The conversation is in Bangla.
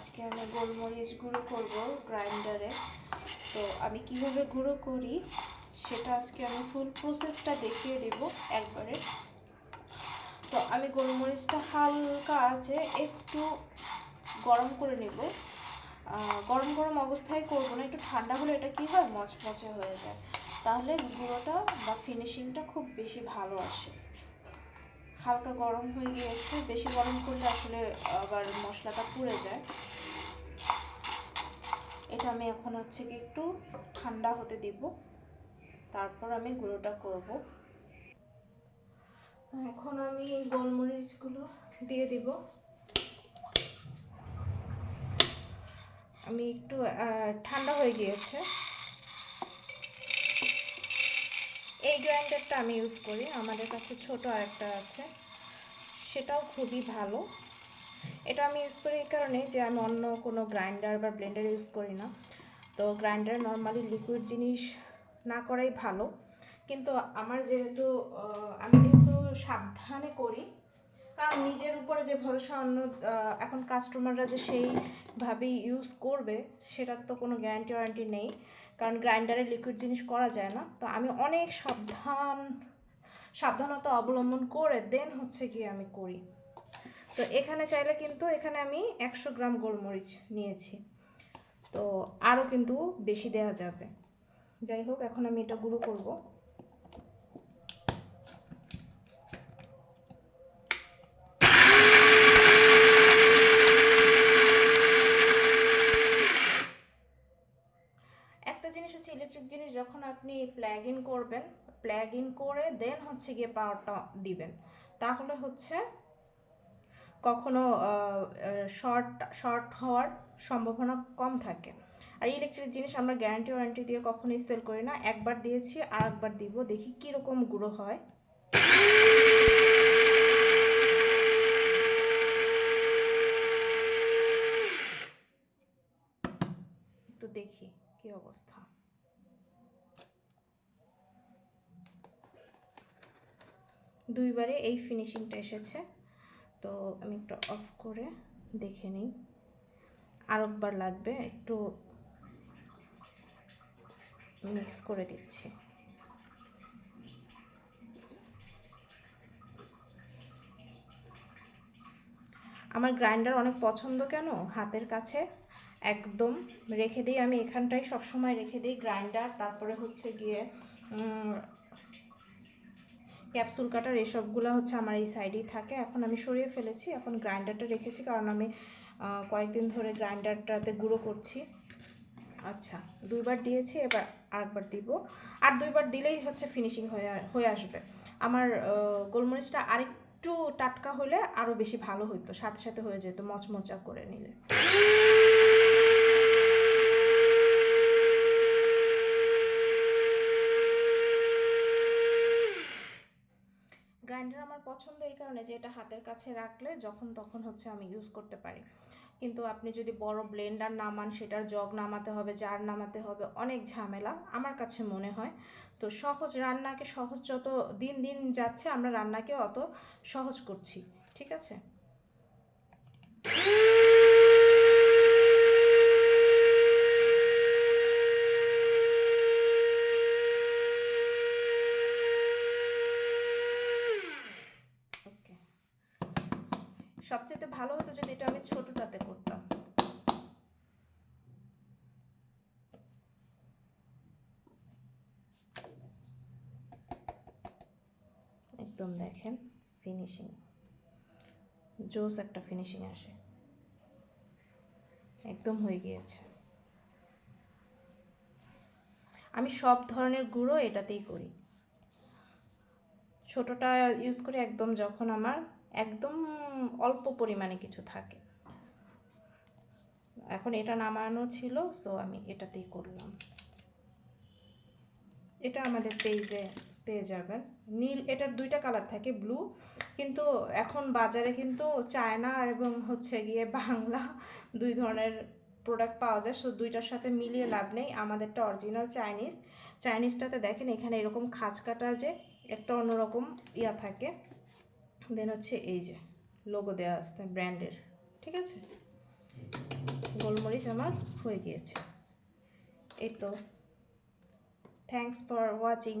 আজকে আমি গোলমরিচ গুঁড়ো করব গ্রাইন্ডারে। তো আমি কীভাবে গুঁড়ো করি সেটা আজকে আমি ফুল প্রসেসটা দেখিয়ে দেব একবারে। তো আমি গোলমরিচটা হালকা আছে, একটু গরম করে নেব। গরম গরম অবস্থায় করব না, একটু ঠান্ডা হলে এটা কি হয়? মচমচে হয়ে যায়। তাহলে গুঁড়োটা বা ফিনিশিংটা খুব বেশি ভালো আসে। হালকা গরম হয়ে গিয়েছে, বেশি গরম করলে আসলে আবার মশলাটা পুড়ে যায়। এটা আমি এখন হচ্ছে কি একটু ঠান্ডা হতে দিব। তারপর আমি গুঁড়োটা করব। এখন আমি গোলমরিচগুলো দিয়ে দিব। আমি একটু ঠান্ডা হয়ে গিয়েছে। এই গ্রাইন্ডারটা আমি ইউজ করি। আমাদের কাছে ছোট আরেকটা আছে। সেটাও খুবই ভালো। এটা আমি ইউজ করি এই কারণে যে আমি অন্য কোনো গ্রাইন্ডার বা ব্লেন্ডার ইউজ করি না। তো গ্রাইন্ডার নর্মালি লিকুইড জিনিস না করাই ভালো। কিন্তু আমার যেহেতু আমি যেহেতু সাবধানে করি, কারণ নিজের উপরে যে ভরসা অন্য এখন কাস্টমাররা যে সেইভাবেই ইউজ করবে, সেটার তো কোনো গ্যারান্টি ওয়ারেন্টি নেই। কারণ গ্রাইন্ডারে লিকুইড জিনিস করা যায় না। তো আমি অনেক সাবধান, সাবধানতা অবলম্বন করে দেন হচ্ছে গিয়ে আমি করি। তো এখানে চাইলে কিন্তু এখানে আমি একশো গ্রাম গোলমরিচ নিয়েছি। তো আরও কিন্তু বেশি দেওয়া যাবে। যাই হোক, এখন আমি এটা গুঁড়ো করব। একটা জিনিস হচ্ছে ইলেকট্রিক জিনিস, যখন আপনি প্ল্যাগ ইন করবেন প্ল্যাগ ইন করে দেন হচ্ছে গিয়ে পাওয়ারটা দিবেন। তাহলে হচ্ছে কখনো শর্ট শর্ট হওয়ার সম্ভাবনা কম থাকে। আর ইলেকট্রিক জিনিস আমরা গ্যারান্টি ওয়ারেন্টি দিয়ে কখনোই সেল করি না। একবার দিয়েছি আর একবার দিব। দেখি কীরকম গুঁড়ো হয়। একটু দেখি কি অবস্থা। দুইবারে এই ফিনিশিংটা এসেছে। তো আমি একটু অফ করে দেখে নিই। আরেকবার লাগবে, একটু মিক্স করে দিচ্ছি। আমার গ্রাইন্ডার অনেক পছন্দ কেন? হাতের কাছে একদম রেখে দিই। আমি এখানটাই সবসময় রেখে দিই গ্রাইন্ডার তারপরে হচ্ছে গিয়ে ক্যাপসুল কাটার এসবগুলো হচ্ছে আমার এই সাইডেই থাকে। এখন আমি সরিয়ে ফেলেছি, এখন গ্রাইন্ডারটা রেখেছি, কারণ আমি কয়েকদিন ধরে গ্রাইন্ডারটাতে গুঁড়ো করছি। আচ্ছা দুইবার দিয়েছি, এবার আরেকবার দিব। আর দুইবার দিলেই হচ্ছে ফিনিশিং হয়ে হয়ে আসবে। আমার গোলমরিচটা আরেকটু টাটকা হলে আরও বেশি ভালো হতো সাথে সাথে হয়ে যেত মচমচা করে নিলে গ্রাইন্ডার আমার পছন্দ এই কারণে যে এটা হাতের কাছে রাখলে যখন তখন হচ্ছে আমি ইউজ করতে পারি। কিন্তু আপনি যদি বড় ব্লেন্ডার নামান, সেটার জগ নামাতে হবে জার নামাতে হবে, অনেক ঝামেলা আমার কাছে মনে হয়। তো সহজ রান্নাকে সহজ যত দিন দিন যাচ্ছে, আমরা রান্নাকে অত সহজ করছি, ঠিক আছে? সবচেয়ে ভালো হতো যদি এটা আমি ছোটটাতে করতাম। একদম দেখেন ফিনিশিং জোস একটা ফিনিশিং আসে। একদম হয়ে গিয়েছে। আমি সব ধরনের গুঁড়ো এটাতেই করি। ছোটটা ইউজ করি একদম যখন আমার একদম অল্প পরিমাণে কিছু থাকে। এখন এটা নামানো ছিল সো আমি এটাতেই করলাম। এটা আমাদের পেজে পেয়ে যাবেন। নীল, এটার দুইটা কালার থাকে ব্লু কিন্তু এখন বাজারে কিন্তু চায়না এবং হচ্ছে গিয়ে বাংলা দুই ধরনের প্রোডাক্ট পাওয়া যায় সো দুইটার সাথে মিলিয়ে লাভ নেই। আমাদেরটা অরিজিনাল চাইনিজ চাইনিজটাতে দেখেন এখানে এরকম খাঁজ কাটা যে একটা অন্যরকম ইয়া থাকে। দেন হচ্ছে এই যে লোগো দেওয়া আসতে ব্র্যান্ডের ঠিক আছে? গোলমরিচ আমার হয়ে গিয়েছে। এই তো থ্যাংকস ফর ওয়াচিং